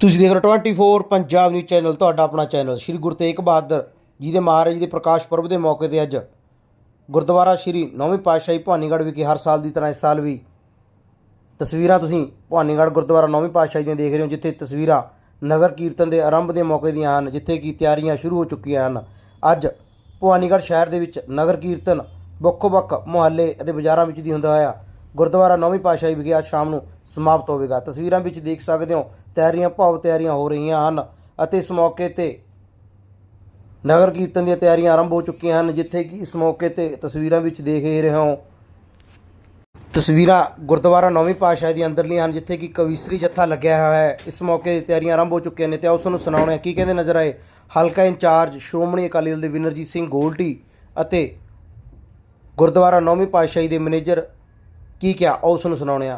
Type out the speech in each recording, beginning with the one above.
ਤੁਸੀਂ ਦੇਖ ਰਹੇ ਹੋ 24 ਪੰਜਾਬ ਨਿਊਜ਼ ਚੈਨਲ ਤੁਹਾਡਾ ਆਪਣਾ ਚੈਨਲ ਸ੍ਰੀ ਗੁਰੂ ਤੇਗ ਬਹਾਦਰ ਜੀ ਦੇ ਮਹਾਰਾਜ ਦੇ ਪ੍ਰਕਾਸ਼ ਪੁਰਬ ਦੇ ਮੌਕੇ ਤੇ ਅੱਜ ਗੁਰਦੁਆਰਾ ਸ੍ਰੀ ਨੌਵੀਂ ਪਾਤਸ਼ਾਹੀ ਭਵਾਨੀਗੜ੍ਹ ਵਿਖੇ ਹਰ ਸਾਲ ਦੀ ਤਰ੍ਹਾਂ ਇਸ ਸਾਲ ਵੀ ਤਸਵੀਰਾਂ ਤੁਸੀਂ ਭਵਾਨੀਗੜ੍ਹ ਗੁਰਦੁਆਰਾ ਨੌਵੀਂ ਪਾਤਸ਼ਾਹੀ ਦੀਆਂ ਦੇਖ ਰਹੇ ਹੋ, ਜਿੱਥੇ ਤਸਵੀਰਾਂ ਨਗਰ ਕੀਰਤਨ ਦੇ ਆਰੰਭ ਦੇ ਮੌਕੇ ਦੀਆਂ ਹਨ, ਜਿੱਥੇ ਕਿ ਤਿਆਰੀਆਂ ਸ਼ੁਰੂ ਹੋ ਚੁੱਕੀਆਂ ਹਨ। ਅੱਜ ਭਵਾਨੀਗੜ੍ਹ ਸ਼ਹਿਰ ਦੇ ਵਿੱਚ ਨਗਰ ਕੀਰਤਨ ਵੱਖੋ-ਵੱਖ ਮੁਹੱਲੇ ਅਤੇ ਬਾਜ਼ਾਰਾਂ ਵਿੱਚ ਦੀ ਹੁੰਦਾ ਹੋਇਆ ਗੁਰਦੁਆਰਾ ਨੌਵੀਂ ਪਾਤਸ਼ਾਹੀ ਵਿਖੇ ਅੱਜ ਸ਼ਾਮ ਨੂੰ ਸਮਾਪਤ ਹੋਵੇਗਾ। ਤਸਵੀਰਾਂ ਵਿੱਚ ਦੇਖ ਸਕਦੇ ਹੋ, ਤਿਆਰੀਆਂ ਭਾਵ ਤਿਆਰੀਆਂ ਹੋ ਰਹੀਆਂ ਹਨ ਅਤੇ ਇਸ ਮੌਕੇ ਤੇ ਨਗਰ ਕੀਰਤਨ ਦੀਆਂ ਤਿਆਰੀਆਂ ਆਰੰਭ ਹੋ ਚੁੱਕੀਆਂ ਹਨ, ਜਿੱਥੇ ਕਿ ਇਸ ਮੌਕੇ ਤੇ ਤਸਵੀਰਾਂ ਵਿੱਚ ਦੇਖ ਹੀ ਰਹੇ ਹੋ। ਤਸਵੀਰਾਂ ਗੁਰਦੁਆਰਾ ਨੌਵੀਂ ਪਾਤਸ਼ਾਹੀ ਦੀ ਅੰਦਰਲੀਆਂ ਹਨ, ਜਿੱਥੇ ਕਿ ਕਵੀਸਰੀ ਜੱਥਾ ਲੱਗਿਆ ਹੋਇਆ ਹੈ। ਇਸ ਮੌਕੇ ਤੇ ਤਿਆਰੀਆਂ ਆਰੰਭ ਹੋ ਚੁੱਕੀਆਂ ਨੇ ਤੇ ਆਓ ਤੁਹਾਨੂੰ ਸੁਣਾਉਣੇ ਆ ਕੀ ਕਹਿੰਦੇ ਨਜ਼ਰ ਆਏ। ਹਲਕਾ ਇੰਚਾਰਜ ਸ਼੍ਰੋਮਣੀ ਅਕਾਲੀ ਦਲ ਦੇ ਵਿਨਰਜੀਤ ਸਿੰਘ ਗੋਲਟੀ ਅਤੇ ਗੁਰਦੁਆਰਾ ਨੌਵੀਂ ਪਾਤਸ਼ਾਹੀ ਦੇ ਮੈਨੇਜਰ ਕੀ ਕਿਹਾ? ਆਓ ਤੁਹਾਨੂੰ ਸੁਣਾਉਣੇ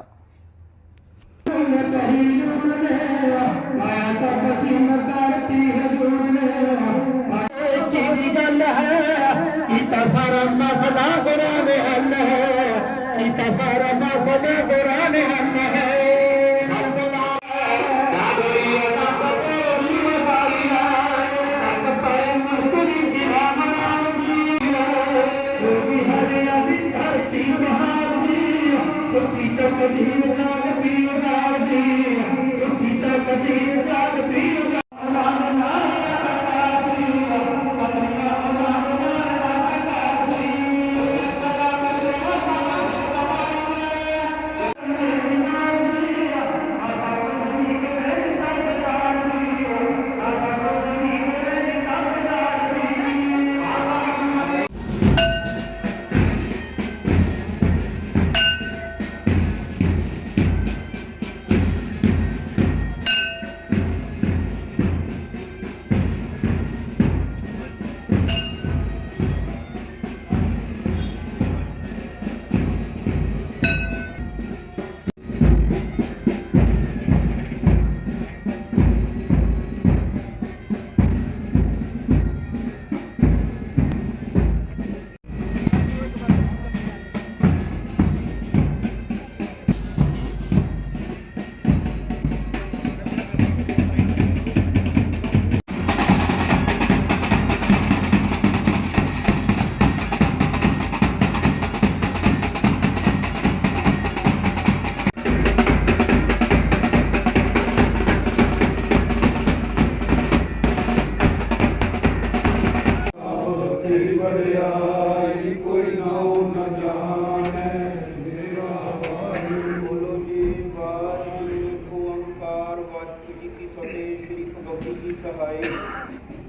ਸੁਖੀ ਤੱਕ ਓੰਕਾਰ ਜੀ ਕੀ ਫਤਿਹ ਸ੍ਰੀ ਭਗਵਤੀ ਜੀ ਸਹਾਈ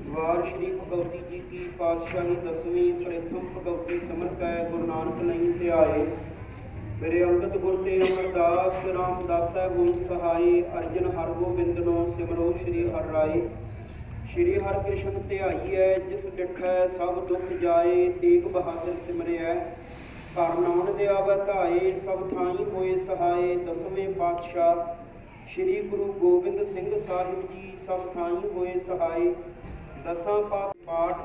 ਵਾਰ ਸ੍ਰੀ ਭਗਵਤੀ ਜੀ ਕੀ ਪਾਤਸ਼ਾਹੀ ਦਸਵੀਂ ਪ੍ਰਥਮ ਭਗਵਤੀ ਸਮਤ ਹੈ, ਗੁਰੂ ਨਾਨਕ ਨਹੀਂ ਧਿਆਏ ਮੇਰੇ ਅੰਗਦ ਗੁਰ ਤੇ ਅਮਰਦਾਸ ਰਾਮਦਾਸ ਹੈ ਸਹਾਈ ਅਰਜਨ ਹਰ ਗੋਬਿੰਦਨੋ ਸਿਮਰੋ ਸ੍ਰੀ ਹਰਿ ਰਾਏ। ਸ਼੍ਰੀ ਹਰਿਕ੍ਰਿਸ਼ਨ ਧਿਆਈ ਹੈ, ਜਿਸ ਡਿਠੈ ਸਭ ਦੁੱਖ ਜਾਏ, ਤੇਗ ਬਹਾਦਰ ਸਿਮਰਿਐ ਘਰ ਨਾਉਣ ਦੇ ਆਵਤਾਏ ਸਭ ਥਾਈ ਹੋਏ ਸਹਾਏ, ਦਸਵੇਂ ਪਾਤਸ਼ਾਹ ਸ਼੍ਰੀ ਗੁਰੂ ਗੋਬਿੰਦ ਸਿੰਘ ਸਾਹਿਬ ਜੀ ਸਭ ਥਾਈ ਹੋਏ ਸਹਾਏ ਦਸਾਂ ਪਾਤ ਪਾਠ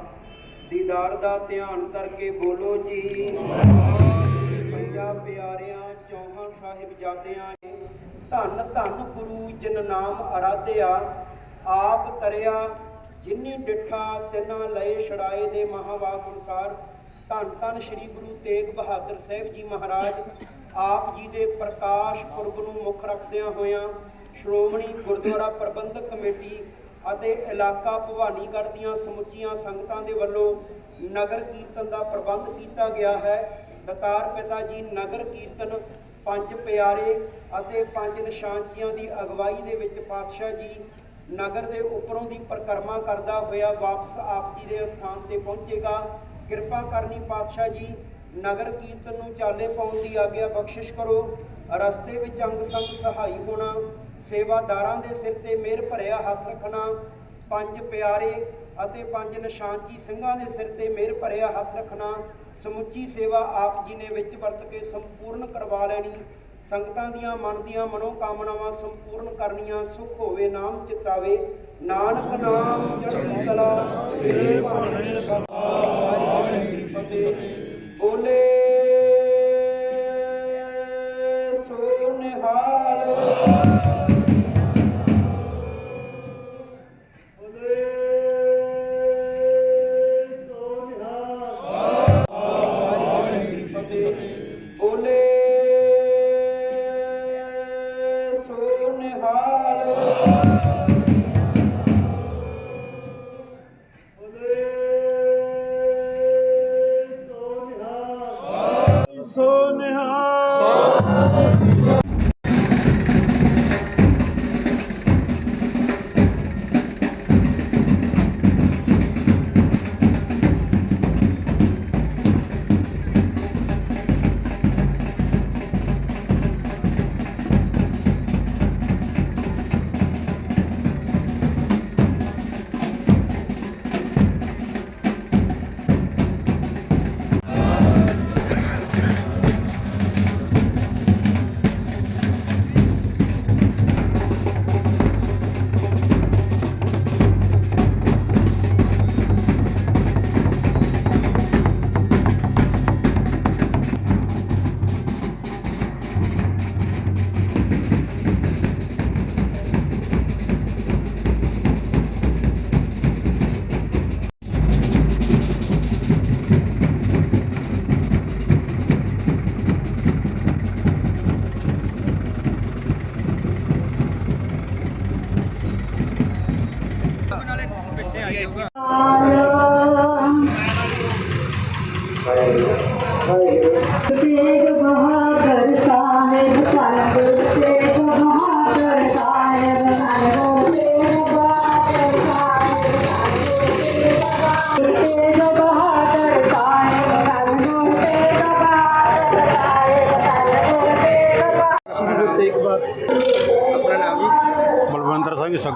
ਦੀਦਾਰ ਦਾ ਧਿਆਨ ਕਰਕੇ ਬੋਲੋ ਜੀ। ਪੰਜਾ ਪਿਆਰਿਆਂ, ਚੌਹਾਂ ਸਾਹਿਬ ਜਾਦਿਆਂ ਧੰਨ ਧੰਨ ਗੁਰੂ ਜਿਨ ਨਾਮ ਅਰਾਧਿਆ, ਆਪ ਤਰਿਆ, ਜਿਨੀ ਡਿਠਾ ਤਿਨਾਂ ਲਏ ਛੜਾਏ ਦੇ ਮਹਾਵਾਕ ਅਨੁਸਾਰ। ਧੰਨ ਧੰਨ ਸ੍ਰੀ ਗੁਰੂ ਤੇਗ ਬਹਾਦਰ ਸਾਹਿਬ ਜੀ ਮਹਾਰਾਜ, ਆਪ ਜੀ ਦੇ ਪ੍ਰਕਾਸ਼ ਪੁਰਬ ਨੂੰ ਮੁੱਖ ਰੱਖਦਿਆਂ ਹੋਇਆਂ ਸ਼੍ਰੋਮਣੀ ਗੁਰਦੁਆਰਾ ਪ੍ਰਬੰਧਕ ਕਮੇਟੀ ਅਤੇ ਇਲਾਕਾ ਭਵਾਨੀਗੜ੍ਹ ਦੀਆਂ ਸਮੁੱਚੀਆਂ ਸੰਗਤਾਂ ਦੇ ਵੱਲੋਂ ਨਗਰ ਕੀਰਤਨ ਦਾ ਪ੍ਰਬੰਧ ਕੀਤਾ ਗਿਆ ਹੈ। ਦਤਾਰ ਪਿਤਾ ਜੀ ਨਗਰ ਕੀਰਤਨ, ਪੰਜ ਪਿਆਰੇ ਅਤੇ ਪੰਜ ਨਿਸ਼ਾਨਚੀਆਂ ਦੀ ਅਗਵਾਈ ਦੇ ਵਿੱਚ ਪਾਤਸ਼ਾਹ ਜੀ ਨਗਰ ਦੇ ਉੱਪਰੋਂ ਦੀ ਪਰਿਕਰਮਾ ਕਰਦਾ ਹੋਇਆ ਵਾਪਸ ਆਪ ਜੀ ਦੇ ਸਥਾਨ ਤੇ ਪਹੁੰਚੇਗਾ। ਕਿਰਪਾ ਕਰਨੀ ਪਾਤਸ਼ਾਹ ਜੀ, ਨਗਰ ਕੀਰਤਨ ਨੂੰ ਚਾਲੇ ਪਾਉਣ ਦੀ ਆਗਿਆ ਬਖਸ਼ਿਸ਼ ਕਰੋ। ਰਸਤੇ ਵਿੱਚ ਅੰਗ ਸੰਗ ਸਹਾਈ ਹੋਣਾ ਸੇਵਾਦਾਰਾਂ ਦੇ ਸਿਰ ਤੇ ਮਿਹਰ ਭਰਿਆ ਹੱਥ ਰੱਖਣਾ ਪੰਜ ਪਿਆਰੇ ਅਤੇ ਪੰਜ ਨਿਸ਼ਾਨਜੀ ਸਿੰਘਾਂ ਦੇ ਸਿਰ ਤੇ ਮਿਹਰ ਭਰਿਆ ਹੱਥ ਰੱਖਣਾ ਸਮੁੱਚੀ ਸੇਵਾ ਆਪ ਜੀ ਨੇ ਵਿੱਚ ਵਰਤ ਕੇ ਸੰਪੂਰਨ ਕਰਵਾ ਲੈਣੀ ਸੰਗਤਾਂ ਦੀਆਂ ਮਨ ਦੀਆਂ ਮਨੋ ਕਾਮਨਾਵਾਂ ਸੰਪੂਰਨ ਕਰਨੀਆਂ ਸੁਖ ਹੋਵੇ ਨਾਮ ਚਿਤਾਵੇ ਨਾਨਕ ਨਾਮ ਚੜ੍ਹਦੀ ਕਲਾ ਤੇਰੇ ਭਾਣੇ ਸਭਾ ਬੋਲੇ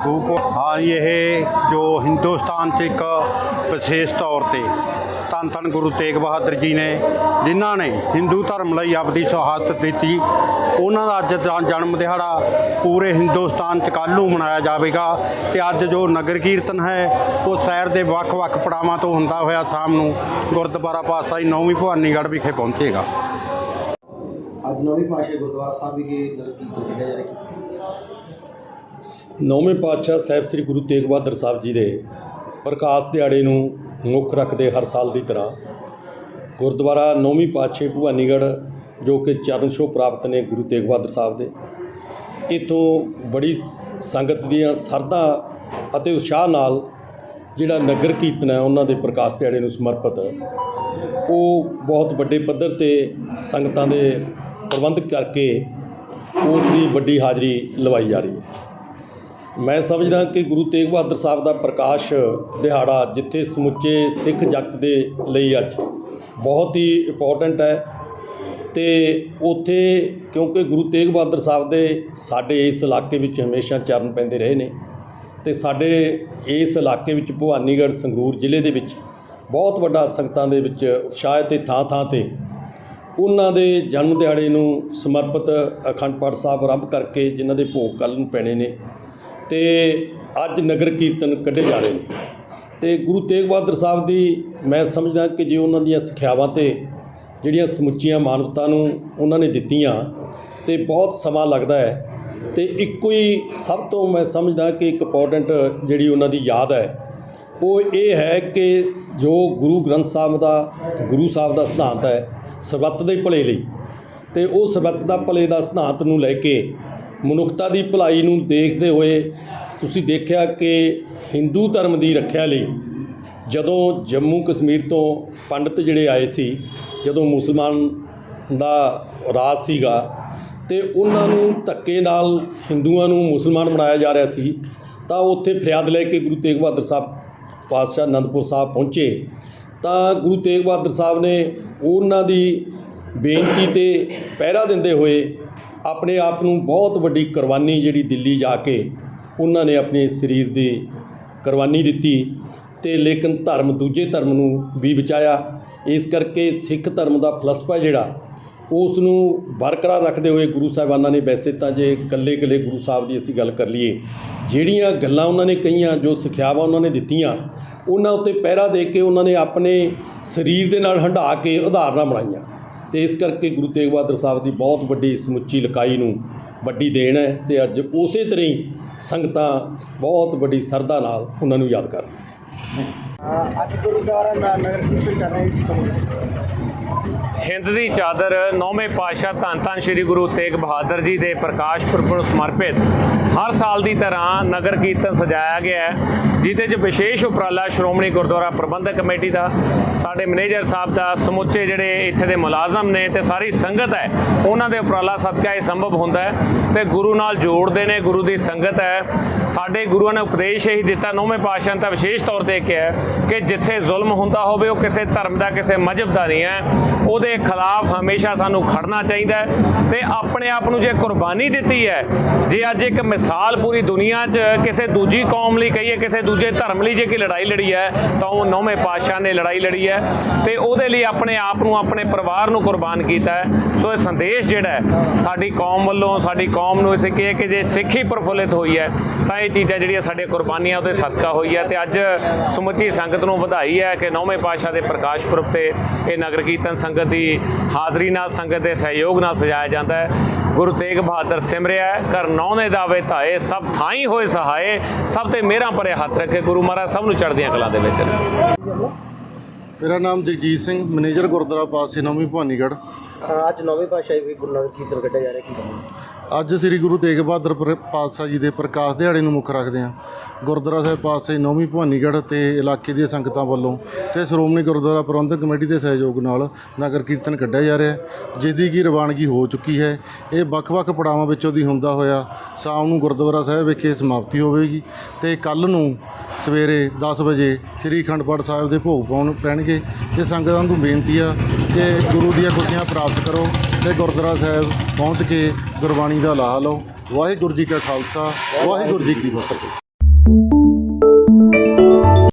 ਬਲਵੰਦਰ ਸਿੰਘ ਸੱਗੂ ਕੋ ਹਾਂ ਇਹ ਜੋ ਹਿੰਦੁਸਤਾਨ 'ਚ ਇੱਕ ਵਿਸ਼ੇਸ਼ ਤੌਰ ਤੇ ਧੰਨ ਧੰਨ ਗੁਰੂ ਤੇਗ ਬਹਾਦਰ ਜੀ ਨੇ, ਜਿਨ੍ਹਾਂ ਨੇ ਹਿੰਦੂ ਧਰਮ ਲਈ ਆਪਣੀ ਸ਼ਹਾਦਤ ਦਿੱਤੀ, ਉਹਨਾਂ ਦਾ ਅੱਜ ਦਾ ਜਨਮ ਦਿਹਾੜਾ ਪੂਰੇ ਹਿੰਦੁਸਤਾਨ 'ਚ ਕੱਲ੍ਹ ਨੂੰ ਮਨਾਇਆ ਜਾਵੇਗਾ। ਤੇ ਅੱਜ ਜੋ ਨਗਰ ਕੀਰਤਨ ਹੈ, ਉਹ ਸ਼ਹਿਰ ਦੇ ਵੱਖ-ਵੱਖ ਪੜਾਵਾਂ ਤੋਂ ਹੁੰਦਾ ਹੋਇਆ ਸ਼ਾਮ ਨੂੰ ਗੁਰਦੁਆਰਾ ਪਾਤਸ਼ਾਹੀ ਨੌਵੀਂ ਭਵਾਨੀਗੜ੍ਹ ਵਿਖੇ ਪਹੁੰਚੇਗਾ। ਅੱਜ ਨੌਵੀਂ ਪਾਸ਼ਾ ਗੁਰਦੁਆਰਾ ਸਾਹਿਬ ਵਿਖੇ ਨਗਰ ਕੀਰਤਨ ਕੱਢਿਆ ਜਾ ਰਿਹਾ ਹੈ। ਨੌਵੇਂ ਪਾਤਸ਼ਾਹ ਸਾਹਿਬ ਸ੍ਰੀ ਗੁਰੂ ਤੇਗ ਬਹਾਦਰ ਸਾਹਿਬ ਜੀ ਦੇ ਪ੍ਰਕਾਸ਼ ਦਿਹਾੜੇ ਨੂੰ ਮੁੱਖ ਰੱਖਦੇ ਹਰ ਸਾਲ ਦੀ ਤਰ੍ਹਾਂ ਗੁਰਦੁਆਰਾ ਨੌਵੀਂ ਪਾਤਸ਼ਾਹ ਭਵਾਨੀਗੜ੍ਹ, ਜੋ ਕਿ ਚਰਨ ਛੋਹ ਪ੍ਰਾਪਤ ਨੇ ਗੁਰੂ ਤੇਗ ਬਹਾਦਰ ਸਾਹਿਬ ਦੇ, ਇਥੋਂ ਬੜੀ ਸੰਗਤ ਦੀਆਂ ਸਰਧਾ ਅਤੇ ਉਤਸ਼ਾਹ ਨਾਲ ਜਿਹੜਾ ਨਗਰ ਕੀਰਤਨ ਹੈ, ਉਹਨਾਂ ਦੇ ਪ੍ਰਕਾਸ਼ ਦਿਹਾੜੇ ਨੂੰ ਸਮਰਪਿਤ, ਉਹ ਬਹੁਤ ਵੱਡੇ ਪੱਧਰ ਤੇ ਸੰਗਤਾਂ ਦੇ ਪ੍ਰਬੰਧ ਕਰਕੇ ਉਸ ਦੀ ਵੱਡੀ ਹਾਜ਼ਰੀ ਲਵਾਈ ਜਾ ਰਹੀ ਹੈ। ਮੈਂ ਸਮਝਦਾ ਕਿ ਗੁਰੂ ਤੇਗ ਬਹਾਦਰ ਸਾਹਿਬ ਦਾ ਪ੍ਰਕਾਸ਼ ਦਿਹਾੜਾ ਜਿੱਥੇ ਸਮੁੱਚੇ ਸਿੱਖ ਜਗਤ ਦੇ ਲਈ ਅੱਜ ਬਹੁਤ ਹੀ ਇੰਪੋਰਟੈਂਟ ਹੈ ਤੇ ਉੱਥੇ ਕਿਉਂਕਿ ਗੁਰੂ ਤੇਗ ਬਹਾਦਰ ਸਾਹਿਬ ਦੇ ਸਾਡੇ ਇਸ ਇਲਾਕੇ ਵਿੱਚ ਹਮੇਸ਼ਾ ਚਰਨ ਪੈਂਦੇ ਰਹੇ ਨੇ ਤੇ ਸਾਡੇ ਇਸ ਇਲਾਕੇ ਵਿੱਚ ਭਵਾਨੀਗੜ੍ਹ, ਸੰਗਰੂਰ ਜ਼ਿਲ੍ਹੇ ਦੇ ਵਿੱਚ ਬਹੁਤ ਵੱਡਾ ਸੰਗਤਾਂ ਦੇ ਵਿੱਚ ਉਤਸ਼ਾਹ ਤੇ ਥਾਂ ਥਾਂ ਤੇ ਉਹਨਾਂ ਦੇ ਜਨਮ ਦਿਹਾੜੇ ਨੂੰ ਸਮਰਪਿਤ ਅਖੰਡ ਪਾਠ ਸਾਹਿਬ ਆਰੰਭ ਕਰਕੇ ਜਿਨ੍ਹਾਂ ਦੇ ਭੋਗ ਕੱਲ੍ਹ ਨੂੰ ਪੈਣੇ ਨੇ। ਤੇ ਅੱਜ ਨਗਰ ਕੀਰਤਨ ਕੱਢੇ ਜਾ ਰਹੇ ਨੇ। ਤੇ ਗੁਰੂ ਤੇਗ ਬਹਾਦਰ ਸਾਹਿਬ ਦੀ ਮੈਂ ਸਮਝਦਾ ਕਿ ਜੇ ਉਹਨਾਂ ਦੀਆਂ ਸਿੱਖਿਆਵਾਂ ਤੇ ਜਿਹੜੀਆਂ ਸਮੁੱਚੀਆਂ ਮਾਨਵਤਾ ਨੂੰ ਉਹਨਾਂ ਨੇ ਦਿੱਤੀਆਂ ਤੇ ਬਹੁਤ ਸਮਾਂ ਲੱਗਦਾ ਹੈ ਤੇ ਇੱਕੋ ਹੀ ਸਭ ਤੋਂ ਮੈਂ ਸਮਝਦਾ ਕਿ ਇੱਕ ਇੰਪੋਰਟੈਂਟ ਜਿਹੜੀ ਉਹਨਾਂ ਦੀ ਯਾਦ ਹੈ, ਉਹ ਇਹ ਹੈ ਕਿ ਜੋ ਗੁਰੂ ਗ੍ਰੰਥ ਸਾਹਿਬ ਦਾ, ਗੁਰੂ ਸਾਹਿਬ ਦਾ ਸਿਧਾਂਤ ਹੈ ਸਰਬੱਤ ਦੇ ਭਲੇ ਲਈ ਤੇ ਉਹ ਸਰਬੱਤ ਦਾ ਭਲੇ ਦਾ ਸਿਧਾਂਤ ਨੂੰ ਲੈ ਕੇ ਮਨੁੱਖਤਾ ਦੀ ਭਲਾਈ ਨੂੰ ਦੇਖਦੇ ਹੋਏ ਤੁਸੀਂ ਦੇਖਿਆ ਕਿ ਹਿੰਦੂ ਧਰਮ ਦੀ ਰੱਖਿਆ ਲਈ ਜਦੋਂ ਜੰਮੂ ਕਸ਼ਮੀਰ ਤੋਂ ਪੰਡਤ ਜਿਹੜੇ ਆਏ ਸੀ, ਜਦੋਂ ਮੁਸਲਮਾਨ ਦਾ ਰਾਜ ਸੀਗਾ ਤੇ ਉਹਨਾਂ ਨੂੰ ਧੱਕੇ ਨਾਲ ਹਿੰਦੂਆਂ ਨੂੰ ਮੁਸਲਮਾਨ ਬਣਾਇਆ ਜਾ ਰਿਹਾ ਸੀ, ਤਾਂ ਉੱਥੇ ਫਰਿਆਦ ਲੈ ਕੇ ਗੁਰੂ ਤੇਗ ਬਹਾਦਰ ਸਾਹਿਬ ਪਾਤਸ਼ਾਹ ਅਨੰਦਪੁਰ ਸਾਹਿਬ ਪਹੁੰਚੇ। ਤਾਂ ਗੁਰੂ ਤੇਗ ਬਹਾਦਰ ਸਾਹਿਬ ਨੇ ਉਹਨਾਂ ਦੀ ਬੇਨਤੀ ਤੇ ਪਹਿਰਾ ਦਿੰਦੇ ਹੋਏ ਆਪਣੇ ਆਪ ਨੂੰ ਬਹੁਤ ਵੱਡੀ ਕੁਰਬਾਨੀ ਜਿਹੜੀ ਦਿੱਲੀ ਜਾ ਕੇ ਉਹਨਾਂ ਨੇ ਆਪਣੇ ਸਰੀਰ ਦੀ ਕੁਰਬਾਨੀ ਦਿੱਤੀ ਤੇ ਲੇਕਿਨ ਧਰਮ ਦੂਜੇ ਧਰਮ ਨੂੰ ਵੀ ਬਚਾਇਆ। ਇਸ ਕਰਕੇ ਸਿੱਖ ਧਰਮ ਦਾ ਫਲਸਫਾ ਜਿਹੜਾ ਉਸ ਨੂੰ ਬਰਕਰਾਰ ਰੱਖਦੇ ਹੋਏ ਗੁਰੂ ਸਾਹਿਬਾਨਾਂ ਨੇ ਵੈਸੇ ਤਾਂ ਜੇ ਇਕੱਲੇ ਇਕੱਲੇ ਗੁਰੂ ਸਾਹਿਬ ਦੀ ਅਸੀਂ ਗੱਲ ਕਰ ਲਈਏ, ਜਿਹੜੀਆਂ ਗੱਲਾਂ ਉਹਨਾਂ ਨੇ ਕਹੀਆਂ, ਜੋ ਸਿੱਖਿਆਵਾਂ ਉਹਨਾਂ ਨੇ ਦਿੱਤੀਆਂ, ਉਹਨਾਂ ਉੱਤੇ ਪਹਿਰਾ ਦੇ ਕੇ ਉਹਨਾਂ ਨੇ ਆਪਣੇ ਸਰੀਰ ਦੇ ਨਾਲ ਹੰਢਾ ਕੇ ਉਦਾਹਰਨਾਂ ਬਣਾਈਆਂ। ਤੇ ਇਸ ਕਰਕੇ ਗੁਰੂ ਤੇਗ ਬਹਾਦਰ ਸਾਹਿਬ ਦੀ ਬਹੁਤ ਵੱਡੀ ਸਮੁੱਚੀ ਲਕਾਈ ਨੂੰ ਵੱਡੀ ਦੇਣ ਹੈ ਤੇ ਅੱਜ ਉਸੇ ਤਰ੍ਹਾਂ ਹੀ ਸੰਗਤਾਂ ਬਹੁਤ ਵੱਡੀ ਸਰਧਾ ਨਾਲ ਉਹਨਾਂ ਨੂੰ ਯਾਦ ਕਰ ਰਹੀਆਂ ਅੱਜ ਗੁਰਦੁਆਰਾ ਨਗਰ ਕੀਰਤਨ ਚੱਲ ਰਿਹਾ ਹੈ ਹਿੰਦ ਦੀ ਚਾਦਰ ਨੌਵੇਂ ਪਾਤਸ਼ਾਹ ਧੰਨ ਧੰਨ ਸ੍ਰੀ ਗੁਰੂ ਤੇਗ ਬਹਾਦਰ ਜੀ ਦੇ ਪ੍ਰਕਾਸ਼ ਪੁਰਬ ਨੂੰ ਸਮਰਪਿਤ ਹਰ ਸਾਲ ਦੀ ਤਰ੍ਹਾਂ ਨਗਰ ਕੀਰਤਨ ਸਜਾਇਆ ਗਿਆ ਹੈ। ਜਿਹਦੇ 'ਚ ਵਿਸ਼ੇਸ਼ ਉਪਰਾਲਾ ਸ਼੍ਰੋਮਣੀ ਗੁਰਦੁਆਰਾ ਪ੍ਰਬੰਧਕ ਕਮੇਟੀ ਦਾ, ਸਾਡੇ ਮੈਨੇਜਰ ਸਾਹਿਬ ਦਾ, ਸਮੁੱਚੇ ਜਿਹੜੇ ਇੱਥੇ ਦੇ ਮੁਲਾਜ਼ਮ ਨੇ ਤੇ ਸਾਰੀ ਸੰਗਤ ਹੈ, ਉਹਨਾਂ ਦੇ ਉਪਰਾਲਾ ਸਦਕਾ ਇਹ ਸੰਭਵ ਹੁੰਦਾ ਹੈ। ਤੇ ਗੁਰੂ ਨਾਲ ਜੋੜਦੇ ਨੇ, ਗੁਰੂ ਦੀ ਸੰਗਤ ਹੈ। ਸਾਡੇ ਗੁਰੂਆਂ ਨੇ ਉਪਦੇਸ਼ ਇਹੀ ਦਿੱਤਾ, ਨੌਵੇਂ ਪਾਤਸ਼ਾਹ ਤਾਂ ਵਿਸ਼ੇਸ਼ ਤੌਰ ਤੇ ਕਿਹਾ ਕਿ ਜਿੱਥੇ ਜ਼ੁਲਮ ਹੁੰਦਾ ਹੋਵੇ, ਉਹ ਕਿਸੇ ਧਰਮ ਦਾ, ਕਿਸੇ ਮਜਹਬ ਦਾ ਨਹੀਂ ਹੈ। ਉਹਦੇ ਖਿਲਾਫ ਹਮੇਸ਼ਾ ਸਾਨੂੰ ਖੜਨਾ ਚਾਹੀਦਾ ਹੈ ਤੇ ਆਪਣੇ ਆਪ ਨੂੰ ਜੇ ਕੁਰਬਾਨੀ ਦਿੱਤੀ ਹੈ ਜੇ ਅੱਜ ਇੱਕ ਮਿਸਾਲ ਪੂਰੀ ਦੁਨੀਆ 'ਚ ਕਿਸੇ ਦੂਜੀ ਕੌਮ ਲਈ ਕਹੀਏ, ਕਿਸੇ ਦੂਜੇ ਧਰਮ ਲਈ ਜੇ ਕਿ ਲੜਾਈ ਲੜੀ ਹੈ, ਤਾਂ ਉਹ ਨੌਵੇਂ ਪਾਤਸ਼ਾਹ ਨੇ ਲੜਾਈ ਲੜੀ ਹੈ ਤੇ ਉਹਦੇ ਲਈ ਆਪਣੇ ਆਪ ਨੂੰ, ਆਪਣੇ ਪਰਿਵਾਰ ਨੂੰ ਕੁਰਬਾਨ ਕੀਤਾ ਹੈ। ਸੋ ਇਹ ਸੰਦੇਸ਼ ਜਿਹੜਾ ਹੈ, ਸਾਡੀ ਕੌਮ ਵੱਲੋਂ, ਸਾਡੀ ਕੌਮ ਨੂੰ ਇਸੇ ਕਹੇ ਕਿ ਜੇ ਸਿੱਖੀ ਪ੍ਰਫੁੱਲਿਤ ਹੋਈ ਹੈ, ਤਾਂ ਇਹ ਚੀਜ਼ਾਂ ਜਿਹੜੀਆਂ ਸਾਡੀਆਂ ਕੁਰਬਾਨੀਆਂ ਉਹਦੇ ਸਦਕਾ ਹੋਈ ਹੈ ਤੇ ਅੱਜ ਸਮੁੱਚੀ ਸੰਗਤ ਨੂੰ ਵਧਾਈ ਹੈ ਕਿ ਨੌਵੇਂ ਪਾਤਸ਼ਾਹ ਦੇ ਪ੍ਰਕਾਸ਼ ਪੁਰਬ ਤੇ ਇਹ ਨਗਰ ਕੀਰਤਨ ਸੰਗਤ ਦੀ ਹਾਜ਼ਰੀ ਨਾਲ, ਸੰਗਤ ਦੇ ਸਹਿਯੋਗ ਨਾਲ ਸਜਾਇਆ ਜਾਂਦਾ ਹੈ। ਗੁਰੂ ਤੇਗ ਬਹਾਦਰ ਸਿਮਰਿਆ ਕਰ ਨੌਨੇ ਦਾਵੇ ਧਾਏ ਸਭ ਥਾਈ ਹੋਏ ਸਹਾਏ ਸਭ ਤੇ ਮੇਰਾ ਪਰੇ ਹੱਥ ਰੱਖੇ ਗੁਰੂ ਮਹਾਰਾਜ ਸਭ ਨੂੰ ਚੜ੍ਹਦੀਆਂ ਕਲਾਂ ਦੇ ਵਿੱਚ। ਮੇਰਾ ਨਾਮ ਜਗਜੀਤ ਸਿੰਘ ਮੈਨੇਜਰ ਗੁਰਦੁਆਰਾ ਪਾਸੇ ਨੌਵੀਂ ਭਵਾਨੀਗੜ੍ਹ। ਅੱਜ ਨੌਵੀਂ ਪਾਸ਼ਾਹੀ ਵੀ ਗੁਰੂ ਨਗਰ ਕੀਰਤਨ ਕੱਢਿਆ ਜਾ ਰਿਹਾ ਕੀ ਅੱਜ ਸ੍ਰੀ ਗੁਰੂ ਤੇਗ ਬਹਾਦਰ ਪ੍ਰ- ਪਾਤਸ਼ਾਹ ਜੀ ਦੇ ਪ੍ਰਕਾਸ਼ ਦਿਹਾੜੇ ਨੂੰ ਮੁੱਖ ਰੱਖਦੇ ਹਾਂ। ਗੁਰਦੁਆਰਾ ਸਾਹਿਬ ਪਾਸੇ ਨੌਵੀਂ ਭਵਾਨੀਗੜ੍ਹ ਤੇ ਇਲਾਕੇ ਦੀਆਂ ਸੰਗਤਾਂ ਵੱਲੋਂ ਤੇ ਸ਼੍ਰੋਮਣੀ ਗੁਰਦੁਆਰਾ ਪ੍ਰਬੰਧਕ ਕਮੇਟੀ ਦੇ ਸਹਿਯੋਗ ਨਾਲ ਨਗਰ ਕੀਰਤਨ ਕੱਢਿਆ ਜਾ ਰਿਹਾ ਹੈ ਜਿਹਦੀ ਕੀ ਰਵਾਨਗੀ ਹੋ ਚੁੱਕੀ ਹੈ। ਇਹ ਵੱਖ-ਵੱਖ ਪੜਾਵਾਂ ਵਿੱਚੋਂ ਦੀ ਹੁੰਦਾ ਹੋਇਆ ਸ਼ਾਮ ਨੂੰ ਗੁਰਦੁਆਰਾ ਸਾਹਿਬ ਵਿਖੇ ਸਮਾਪਤੀ ਹੋਵੇਗੀ ਤੇ ਕੱਲ ਨੂੰ ਸਵੇਰੇ 10 ਵਜੇ ਸ੍ਰੀ ਅਖੰਡ ਪਾਠ ਸਾਹਿਬ ਦੇ ਭੋਗ ਪਾਉਣ ਪੈਣਗੇ। ਤੇ ਸੰਗਤਾਂ ਨੂੰ ਬੇਨਤੀ ਆ ਕਿ ਗੁਰੂ ਦੀਆਂ ਖੁਸ਼ੀਆਂ ਪ੍ਰਾਪਤ ਕਰੋ ਤੇ ਗੁਰਦੁਆਰਾ ਸਾਹਿਬ ਪਹੁੰਚ ਕੇ ਗੁਰਬਾਣੀ ਦਾ ਲਾਹਾ ਲਓ। ਵਾਹਿਗੁਰੂ ਜੀ ਕਾ ਖਾਲਸਾ ਵਾਹਿਗੁਰੂ ਜੀ ਕੀ ਫਤਿਹ।